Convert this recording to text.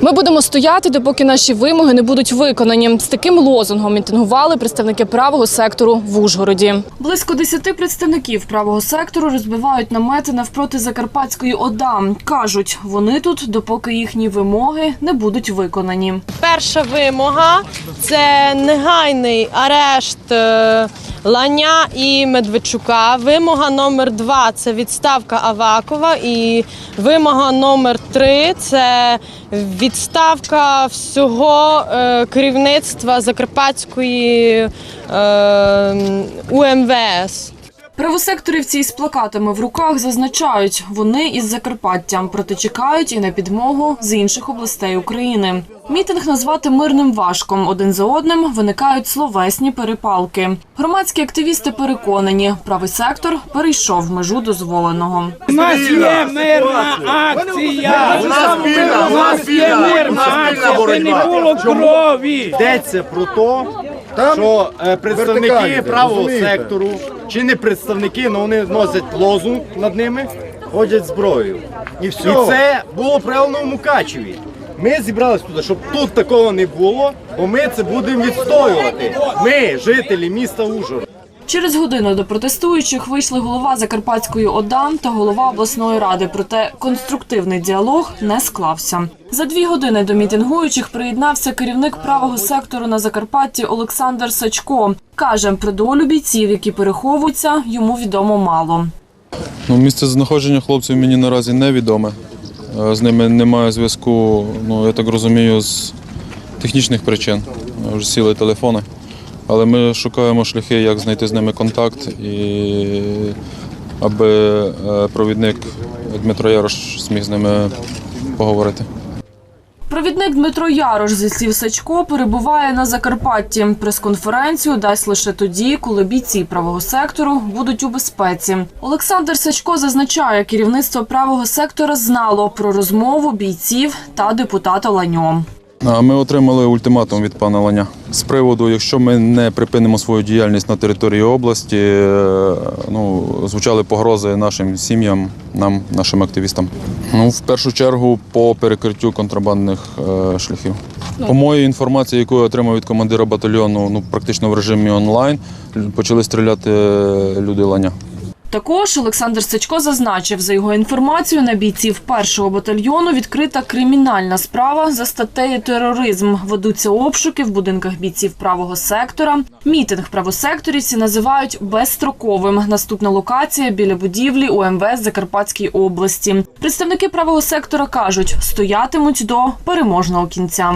Ми будемо стояти, допоки наші вимоги не будуть виконані. З таким лозунгом мітингували представники правого сектору в Ужгороді. Близько десяти представників правого сектору розбивають намети навпроти Закарпатської ОДА. кажуть, вони тут, допоки їхні вимоги не будуть виконані. Перша вимога це негайний арешт е, Ланя і Медведчука. Вимога номер два це відставка Авакова. І вимога номер три це відставка всього е, керівництва Закарпатської е, УМВС. Правосекторівці із плакатами в руках зазначають, вони із Закарпаття, проте чекають і на підмогу з інших областей України. Мітинг назвати мирним важко. Один за одним виникають словесні перепалки. Громадські активісти переконані, правий сектор перейшов межу дозволеного. У нас є мирна акція. У нас вільна, У нас є мирна акція, де не було крові. Йдеться про те, що е, представники правого сектору чи не представники, але вони носять лозунг над ними, ходять зброєю. І все. І це було правильно в Мукачеві. Ми зібралися туди, щоб тут такого не було, бо ми це будемо відстоювати. Ми, жителі міста Ужгород. Через годину до протестуючих вийшли голова Закарпатської ОДА та голова обласної ради. Проте конструктивний діалог не склався. За дві години до мітингуючих приєднався керівник правого сектору на Закарпатті Олександр Сачко. каже, про долю бійців, які переховуються, йому відомо мало. Ну, місце знаходження хлопців мені наразі невідоме. Е, З ними немає зв'язку, ну я так розумію, з технічних причин. Е, Вже сіли телефони. Але ми шукаємо шляхи, як знайти з ними контакт, і аби е, провідник Дмитро Ярош зміг з ними поговорити. Провідник Дмитро Ярош зі слів Сачко перебуває на Закарпатті. Прес-конференцію дасть лише тоді, коли бійці правого сектору будуть у безпеці. Олександр Сачко зазначає, керівництво правого сектора знало про розмову бійців та депутата Ланьо. Ми отримали ультиматум від пана Ланя з приводу, якщо ми не припинимо свою діяльність на території області, е, ну звучали погрози нашим сім'ям, нам, нашим активістам. Ну, в першу чергу, по перекриттю контрабандних е, шляхів. По моїй інформації, яку я отримав від командира батальйону, ну практично в режимі онлайн, почали стріляти е, люди Ланя. Також Олександр Сачко зазначив, за його інформацією, на бійців першого батальйону відкрита кримінальна справа за статтею тероризм. Ведуться обшуки в будинках бійців правого сектора. Мітинг правосекторівці називають безстроковим. Наступна локація біля будівлі УМВС Закарпатській області. Представники правого сектора кажуть, стоятимуть до переможного кінця.